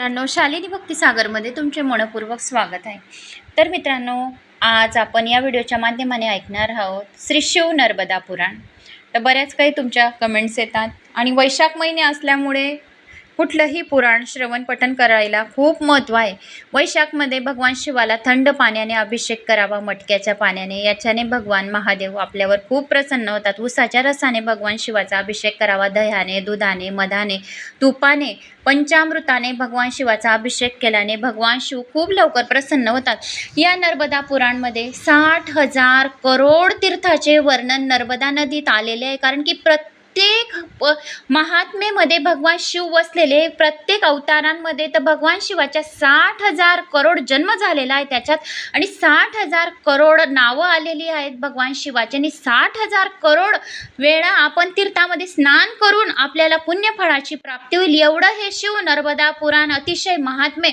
मित्रांनो शालिनी भक्तिसागरमध्ये तुमचे मनपूर्वक स्वागत आहे. तर मित्रांनो आज आपण या व्हिडिओच्या माध्यमाने ऐकणार आहोत श्री शिव नर्मदा पुराण. तर बऱ्याच काही तुमच्या कमेंट्स येतात आणि वैशाख महिने असल्यामुळे कुठलंही पुराण श्रवण पठण करायला खूप महत्त्व आहे. वैशाखमध्ये भगवान शिवाला थंड पाण्याने अभिषेक करावा मटक्याच्या पाण्याने. याच्याने भगवान महादेव आपल्यावर खूप प्रसन्न होतात. उसाच्या रसाने भगवान शिवाचा अभिषेक करावा. दह्याने दुधाने मधाने तुपाने पंचामृताने भगवान शिवाचा अभिषेक केल्याने भगवान शिव खूप लवकर प्रसन्न होतात. या नर्मदा पुराणमध्ये साठ हजार करोड तीर्थाचे वर्णन नर्मदा नदीत आलेले आहे. कारण की प्रत्येक प- महात्मेमध्ये भगवान शिव वसलेले प्रत्येक अवतारांमध्ये तर भगवान शिवाच्या साठ हजार करोड जन्म झालेला आहे त्याच्यात. आणि साठ हजार करोड नावं आलेली आहेत भगवान शिवाची. आणि साठ हजार करोड वेळा आपण तीर्थामध्ये स्नान करून आपल्याला पुण्यफळाची प्राप्ती होईल. एवढं हे शिव नर्मदा पुराण अतिशय महात्मे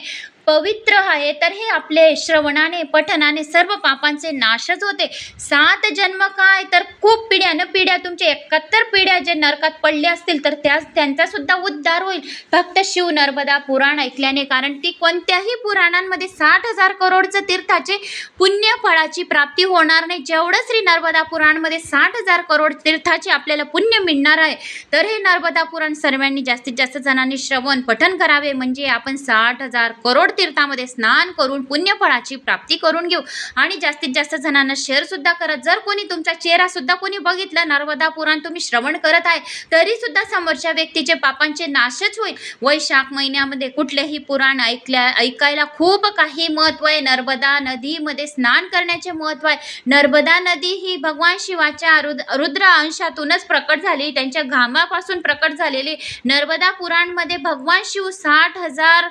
पवित्र आहे. तर हे आपले श्रवणाने पठनाने सर्व पापांचे नाशच होते. सात जन्म काय? तर खूप पिढ्या न पिढ्या तुमच्या एकाहत्तर पिढ्या जे नरकात पडले असतील तर त्या त्यांचा सुद्धा उद्धार होईल. फक्त शिव नर्मदा पुराण ऐकल्याने कारण ती कोणत्याही पुराणांमध्ये साठ हजार करोडचं तीर्थाचे पुण्यफळाची प्राप्ती होणार नाही. जेवढं श्री नर्मदा पुराणमध्ये साठ हजार करोड तीर्थाचे आपल्याला पुण्य मिळणार आहे तर हे नर्मदा पुराण सर्वांनी जास्तीत जास्त जणांनी श्रवण पठन करावे. म्हणजे आपण साठ हजार करोड तीर्थामध्ये स्नान करून पुण्यफळाची प्राप्ती करून घेऊ. आणि जास्तीत जास्त जणांना शेअरसुद्धा करत जर कोणी तुमचा चेहरासुद्धा कोणी बघितला नर्मदा पुराण तुम्ही श्रवण करत आहे तरीसुद्धा समोरच्या व्यक्तीचे पापांचे नाशच होईल. वैशाख महिन्यामध्ये कुठलेही पुराण ऐकल्या ऐकायला खूप काही महत्त्व आहे. नर्मदा नदीमध्ये स्नान करण्याचे महत्त्व आहे. नर्मदा नदी ही भगवान शिवाच्या रुद रुद्र अंशातूनच प्रकट झाली. त्यांच्या घामापासून प्रकट झालेली. नर्मदा पुराणमध्ये भगवान शिव साठ हजार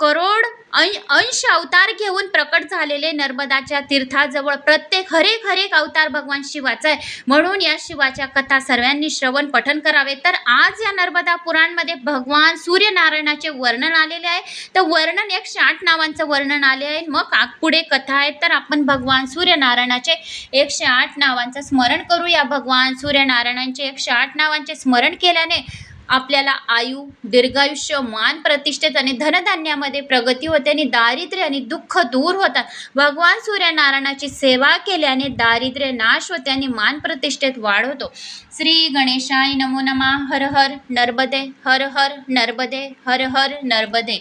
करोड अंश अंश अवतार घेऊन प्रकट झालेले नर्मदाच्या तीर्थाजवळ प्रत्येक हरेक हरेक अवतार भगवान शिवाचा आहे. म्हणून या शिवाच्या कथा सर्वांनी श्रवण पठन करावे. तर आज या नर्मदा पुराणमध्ये भगवान सूर्यनारायणाचे वर्णन आलेले आहे. तर वर्णन एकशे आठ नावांचं वर्णन आले आहे. मग पुढे कथा आहेत. तर आपण भगवान सूर्यनारायणाचे एकशे आठ नावांचं स्मरण करूया. भगवान सूर्यनारायणांचे एकशे आठ नावांचे स्मरण केल्याने आपल्याला आयु दीर्घायुष्य मान प्रतिष्ठेत आणि धनधान्यामध्ये प्रगती होते आणि दारिद्र्य आणि दुःख दूर होतात. भगवान सूर्यनारायणाची सेवा केल्याने दारिद्र्य नाश होते आणि मान प्रतिष्ठेत वाढ होतो. श्री गणेशाय नमो नमा. हर हर नर्मदे हर हर नर्मदे हर हर नर्मदे.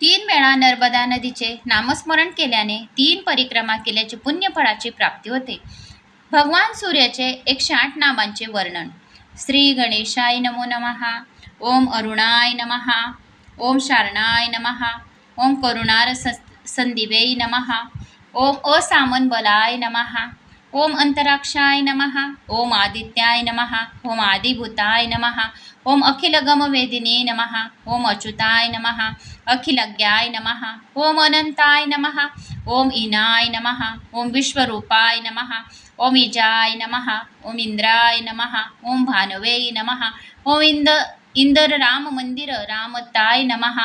तीन वेळा नर्मदा नदीचे नामस्मरण केल्याने तीन परिक्रमा केल्याची पुण्यफळाची प्राप्ती होते. भगवान सूर्याचे एकशे आठ नामांचे वर्णन. श्री गणेशाय नमो नमः ओम अरुणाय नमः ओम शारणाय नमः ओम करुणार संदिवे नमः ओम असामनबलाय नमः ओम अंतराक्षाय नमः ओम आदित्याय नमः ओम आदिभूताय नमः ओम अखिलगमवेदिने नमः ओम अच्युताय नमः अखिलज्ञाय नमः ओम अनंताय नमः ओम इनाय नमः ओम विश्वरूपाय नमः ओम इजाय नमः ओम इंद्राय नमः ओम भानवे नमः ओम इंद इंदर राम मंदिर रामताय नमः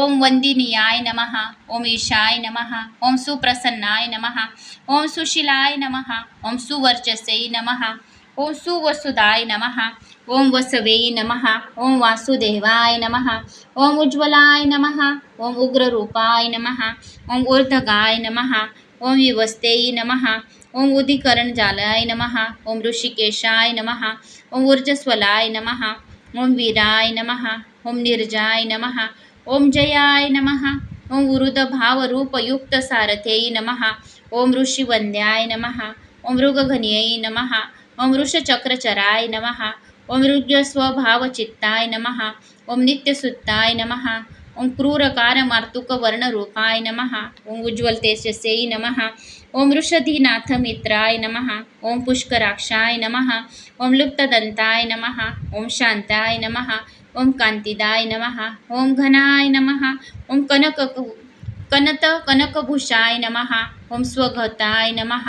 ओम वंदिनियाय नमः ओम ईशाय नमः ओम सुप्रसन्नाय नमः ओम सुशीलाय नमः ओम सुवर्चसे नमः ओम सुवसुदाय नमः ओम वसवे नमः ओम वासुदेवाय नमः ओम उज्ज्वलाय नमः ओम उग्ररूपाय नमः ओम ऊर्ध्वगाय नमः ओम विवस्ते नमः ओम उदिकरणजालाय नमः ओम ऋषिकेशाय नमः ओम ऊर्जस्वलाय नमः ओम वीराय नमः ओम निर्जाय नमः ओम जयाय नमः ओम वृदभावरूपयुक्त सारथ्यै नमः ओम ऋषिवंद्याय नमः ओम मृगघन्यै नमः ओम वृषचक्रचराय नमः ओम ऋग्यस्वभावचित्ताय नमः ओम नित्यसुत्ताय नमः ओम क्रूरकारमार्तुकवर्णरूपाय नमः ओम उज्ज्वल तेजसे नमः ओम वृषधीनाथ मित्राय नमः ओम पुष्कराक्षाय नमः ओम लुप्तदंताय नमः ओम शांताय नमः ओम कांतिदाय नमः ओम घनाय नमः ओम कनक कनत कनकभूषाय नमः ओम स्वघताय नमः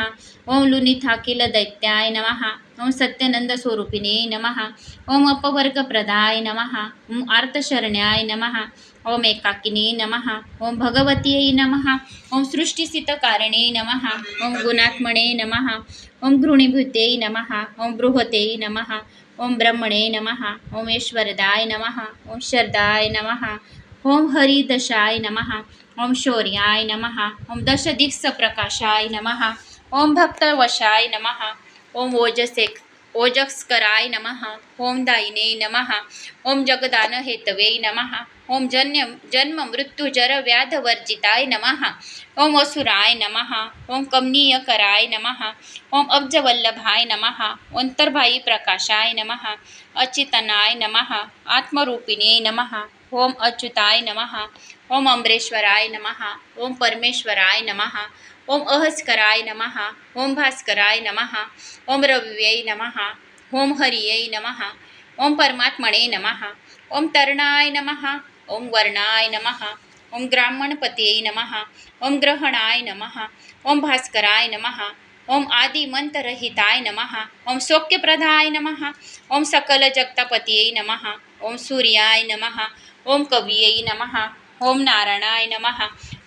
ओम लुनिथाकिल दैत्याय नमः ओम सत्यनंद स्वरूपिणे नमः ओम अपवर्गप्रदाय नमः ओम आर्तशरण्याय नमः ओम एकाकिने नमः ओम भगवत्यै नमः ओम सृष्टिस्थितकारणे नमः ओम गुणात्मणे नमः ओम घृणीभूते नमः ओम बृहते नमः ओम ब्रह्मणे नमः ओम ऐश्वरदाय नमः ओम शरदाय नमः ओम हरिदशाय नमः ओम शौर्याय नमः ओम दशदिक्सप्रकाशाय नमः ओम भक्तवशाय नमः ओम ओजसे ओजस्कराय नमः। ओम दायिने नमः। ओम जगदान हेतवे नमः। ओम जन्य जन्म मृत्यू जर व्याधवर्जिताय नमः। ओम असुराय नमः। ओम कमनीयकराय नमः। ओम अब्जवल्लभाय नमः। ओंतर्भाई प्रकाशाय नमः। अचितनाय नमः। आत्मरूपिणे नमः। ओम अच्युताय नमः। ओम अमरेश्वराय नमः। ओम परमेश्वराय नमः। ओम अहस्कराय नमः ओम भास्कराय नमः ओम रव्यै नमः ओम हरियै नमः ओम परमात्मणे नमः ओम तरणाय नमः ओम वर्णाय नमः ओम ब्राह्मणपतये नमः ओम ग्रहणाय नमः ओम भास्कराय नमः ओम आदिमंतरहिताय नमः ओम सौख्यप्रदाय नमः ओम सकल जगतापतये नमः ओम सूर्याय नमः ओम कवियै नमः ओम नारायणाय नमः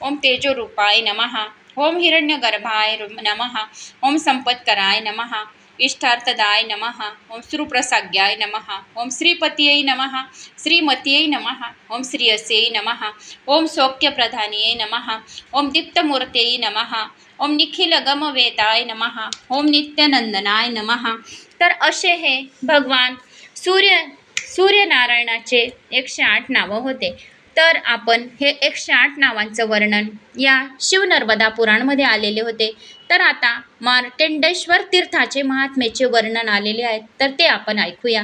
ओम तेजोरूपाय नमः ओम हिरण्यगर्भाय नमः। ओम संपत्कराय नमः। इष्टार्थदाय नमः। ओम सुप्रसाग्याय नमः। ओम श्रीपतये नमः। श्रीमत्यै नमः। ओम श्रियसे नमः। ओम सौख्यप्रधान्यै नमः। ओम दीप्तमूर्त्यै नमः। ओम निखिलगमवेदाय नमः। ओम नित्यनंदनाय नमः। तर असे हे भगवान सूर्य सूर्यनारायणाचे एकशे आठ नावं होते. तर आपण हे एकशे आठ नावांचं वर्णन या शिवनर्मदा पुराणमध्ये आलेले होते. तर आता मार्टेंडेश्वर तीर्थाचे महात्मेचे वर्णन आलेले आहेत तर ते आपण ऐकूया.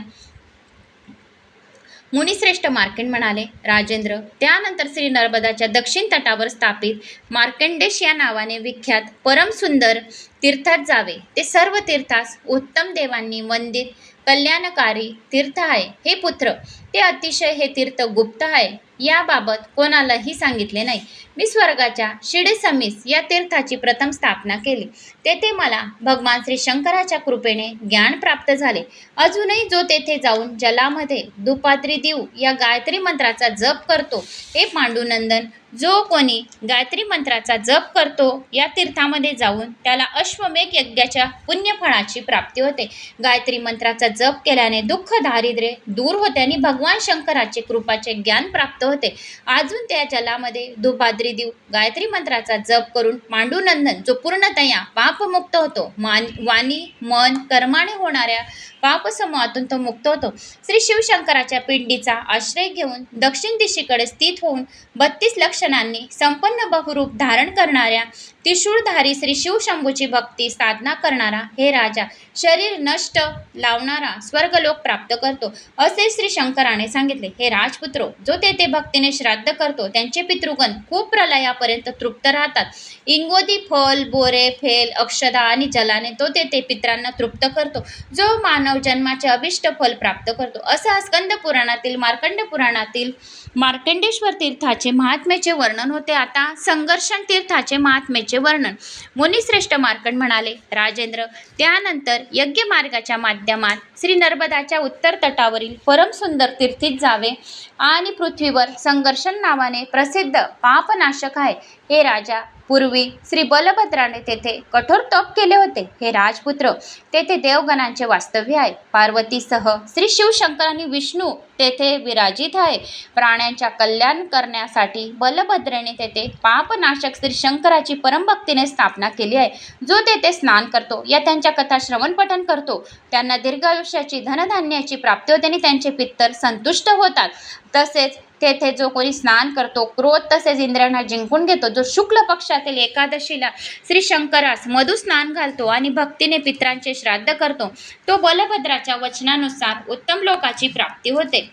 मुनिश्रेष्ठ मार्केंड म्हणाले राजेंद्र त्यानंतर श्री नर्मदाच्या दक्षिण तटावर स्थापित मार्केंडेश या नावाने विख्यात परमसुंदर तीर्थात जावे. ते सर्व तीर्थास उत्तम देवांनी वंदित कल्याणकारी तीर्थ आहे. हे पुत्र ते अतिशय हे तीर्थ गुप्त आहे. याबाबत कोणालाही सांगितले नाही. मी स्वर्गाच्या शिडेसमीस या तीर्थाची प्रथम स्थापना केली. तेथे मला भगवान श्री शंकराच्या कृपेने ज्ञान प्राप्त झाले. अजूनही जो तेथे जाऊन जलामध्ये दुपात्री देव या गायत्री मंत्राचा जप करतो हे पांडुनंदन जो कोणी गायत्री मंत्राचा जप करतो या तीर्थामध्ये जाऊन त्याला अश्वमेघ यज्ञाच्या पुण्यफळाची प्राप्ती होते. गायत्री मंत्राचा जप केल्याने दुःख दारिद्र्य दूर होते आणि भगवान शंकराचे कृपाचे ज्ञान प्राप्त होते. अजून त्या जलामध्ये दुपाद्री देव गायत्री मंत्राचा जप करून पांडुनंदन जो पूर्णतया पापमुक्त होतो. मान वाणी मन कर्माने होणाऱ्या पापसमूहातून तो मुक्त होतो. श्री शिवशंकराच्या पिंडीचा आश्रय घेऊन दक्षिण दिशेकडे स्थित होऊन बत्तीस लक्षणांनी संपन्न बहुरूप धारण करणाऱ्या त्रिशूळधारी श्री शिवशंभूची भक्ती साधना करणारा हे राजा शरीर नष्ट लावणारा स्वर्गलोक प्राप्त करतो असे श्री शंकराने सांगितले. हे राजपुत्रो जो तेथे भक्तीने श्राद्ध करतो त्यांचे पितृगण खूप प्रलयापर्यंत तृप्त राहतात. इंगोदी फल बोरे फेल अक्षदा आणि जलाने तो तेथे पित्रांना तृप्त करतो. जो मानव जन्माचे अभिष्ट फल प्राप्त करतो असा स्कंद पुराणातील मार्कंड पुराणातील मार्कंडेश्वर तीर्थाचे महात्म्याचे वर्णन होते. आता संघर्षण तीर्थाचे महात्म्याचे वर्णन. मुनिश्रेष्ठ मार्कंड म्हणाले राजेंद्र त्यानंतर यज्ञ मार्गाच्या माध्यमात श्री नर्मदाच्या उत्तर तटावरील परमसुंदर तीर्थीत जावे आणि पृथ्वीवर संघर्षण नावाने प्रसिद्ध पापनाशक आहे. हे राजा पूर्वी श्री बलभद्राने तेथे कठोर तप केले होते. हे राजपुत्र तेथे देवगणांचे वास्तव्य आहे. पार्वतीसह श्री शिवशंकर आणि विष्णू तेथे विराजित आहे. प्राण्यांच्या कल्याण करण्यासाठी बलभद्रेने तेथे पापनाशक श्री शंकराची परमभक्तीने स्थापना केली आहे. जो तेथे स्नान करतो या त्यांच्या कथा श्रवण पठन करतो. त्यांना आयुष्याची धनधान्याची प्राप्ती होते आणि त्यांचे पित्तर संतुष्ट होतात. तसेच तेथे जो कोणी स्नान करतो क्रोध तसेच इंद्रियांना जिंकून घेतो. जो शुक्ल पक्षातील एकादशीला श्री शंकरास मधु स्नान घालतो आणि भक्तीने पित्रांचे श्राद्ध करतो तो बलभद्राच्या वचनानुसार उत्तम लोकाची प्राप्ती होते.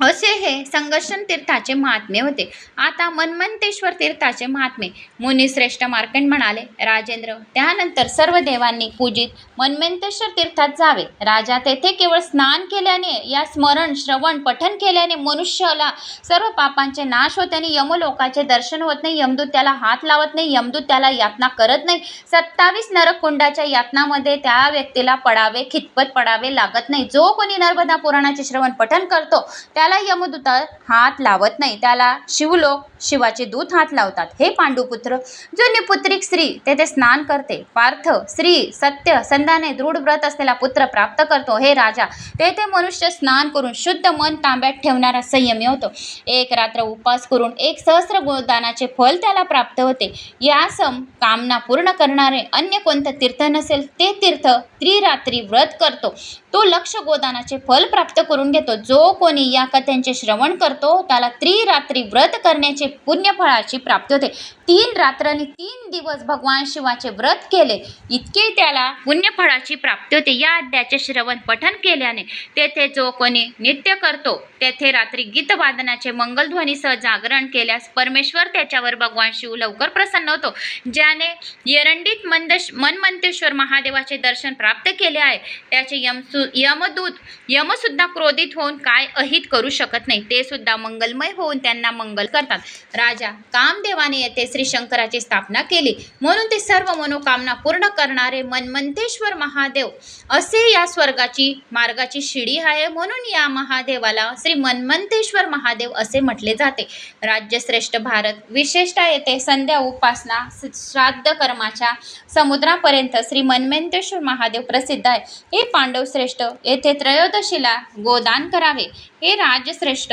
असे हे संघर्षण तीर्थाचे महात्मे होते. आता मनमंतेश्वर तीर्थाचे महात्मे मुनिश्रेष्ठ मार्कंड म्हणाले राजेंद्र त्यानंतर सर्व देवांनी पूजित मनमंतेश्वर तीर्थात जावे. राजा तेथे केवळ स्नान केल्याने या स्मरण श्रवण पठन केल्याने मनुष्याला सर्व पापांचे नाश होते आणि यमलोकाचे दर्शन होत नाही. यमदूत त्याला हात लावत नाही. यमदूत त्याला यातना करत नाही. सत्तावीस नरकुंडाच्या यातनामध्ये त्या व्यक्तीला पडावे खितपत पडावे लागत नाही. जो कोणी नर्मदा पुराणाचे श्रवण पठन करतो त्या त्याला यमदूत हात लावत नाही. त्याला शिवलोक शिवाचे दूत हात लावतात. हे पांडुपुत्र जो निपुत्रिक स्त्री तेथे स्नान करते. पार्थ स्त्री सत्य संधाने दृढ व्रत असलेला पुत्र प्राप्त करतो. हे राजा तेथे मनुष्य स्नान करून शुद्ध मन तांब्यात ठेवणारा संयमी होतो. एक रात्र उपास करून एक सहस्र गोदानाचे फल त्याला प्राप्त होते. या सम कामना पूर्ण करणारे अन्य कोणतं तीर्थ नसेल ते तीर्थ त्रिरात्री व्रत करतो. तो लक्ष गोदानाचे फल प्राप्त करून घेतो. जो कोणी या त्यांचे श्रवण करतो त्याला त्रिरात्री व्रत करण्याचे पुण्यफळाची प्राप्ती होते. तीन रात्र आणि तीन दिवस भगवान शिवाचे व्रत केले. इतके त्याला पुण्यफळाची प्राप्ती होते. या अध्यायाचे श्रवण पठन केल्याने तेथे जो कोणी नित्य करतो तेथे रात्री गीतवादनाचे मंगलध्वनीसह जागरण केल्यास परमेश्वर त्याच्यावर भगवान शिव लवकर प्रसन्न होतो. ज्याने एरंडीत मंद मनमंतेश्वर महादेवाचे दर्शन प्राप्त केले आहे त्याचे यमसु यमदूत यमसुद्धा क्रोधित होऊन काय अहित करू शकत नाही ते सुद्धा मंगलमय होऊन त्यांना मंगल करतात. राजा कामदेवाने येथे श्री शंकराची स्थापना केली. म्हणून ते सर्व मनोकामना पूर्ण करणारे मनमंतेश्वर महादेव. असे या स्वर्गाची मार्गाची शिडी आहे. म्हणून या महादेवाला श्री मनमंतेश्वर महादेव असे म्हटले जाते. राज्यश्रेष्ठ भारत विशेषतः येथे संध्या उपासना श्राद्ध कर्माच्या समुद्रापर्यंत श्री मनमंतेश्वर महादेव प्रसिद्ध आहे. हे पांडव श्रेष्ठ येथे त्रयोदशीला गोदान करावे. हे राजश्रेष्ठ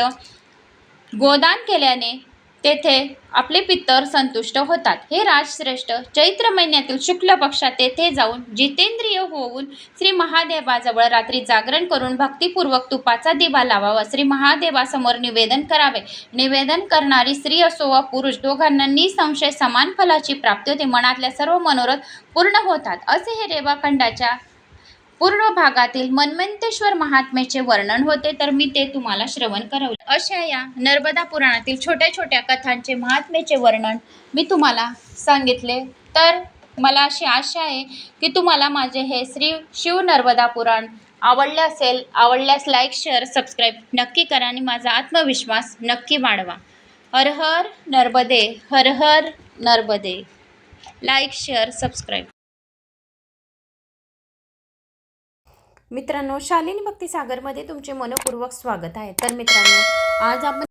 गोदान केल्याने तेथे आपले पितर संतुष्ट होतात. हे राजश्रेष्ठ चैत्र महिन्यातील शुक्ल पक्षात तेथे जाऊन जितेंद्रिय होऊन श्री महादेवाजवळ रात्री जागरण करून भक्तिपूर्वक तुपाचा दिवा लावावा. श्री महादेवासमोर निवेदन करावे. निवेदन करणारी स्त्री असो वा पुरुष दोघांना निसंशय समान फलाची प्राप्ती होते. मनातल्या सर्व मनोरथ पूर्ण होतात. असे हे रेवाखंडाच्या पूर्व भागातील मनमंतेश्वर महात्म्याचे वर्णन होते तर मी ते तुम्हाला श्रवण करवले. अशा या नर्मदा पुराणातील छोट्या छोट्या कथांचे महात्म्याचे वर्णन मी तुम्हाला सांगितले. तर मला अशी आशा आहे की तुम्हाला माझे हे श्री शिव नर्मदा पुराण आवडले असेल आवडल्यास लाईक शेअर सबस्क्राईब नक्की करा आणि माझा आत्मविश्वास नक्की वाढवा. हर हर नर्मदे हर हर नर्मदे. लाईक शेअर सबस्क्राईब मित्रांनो शालिनी भक्ती सागरमध्ये तुमचे मनपूर्वक स्वागत आहे. तर मित्रांनो आज आपण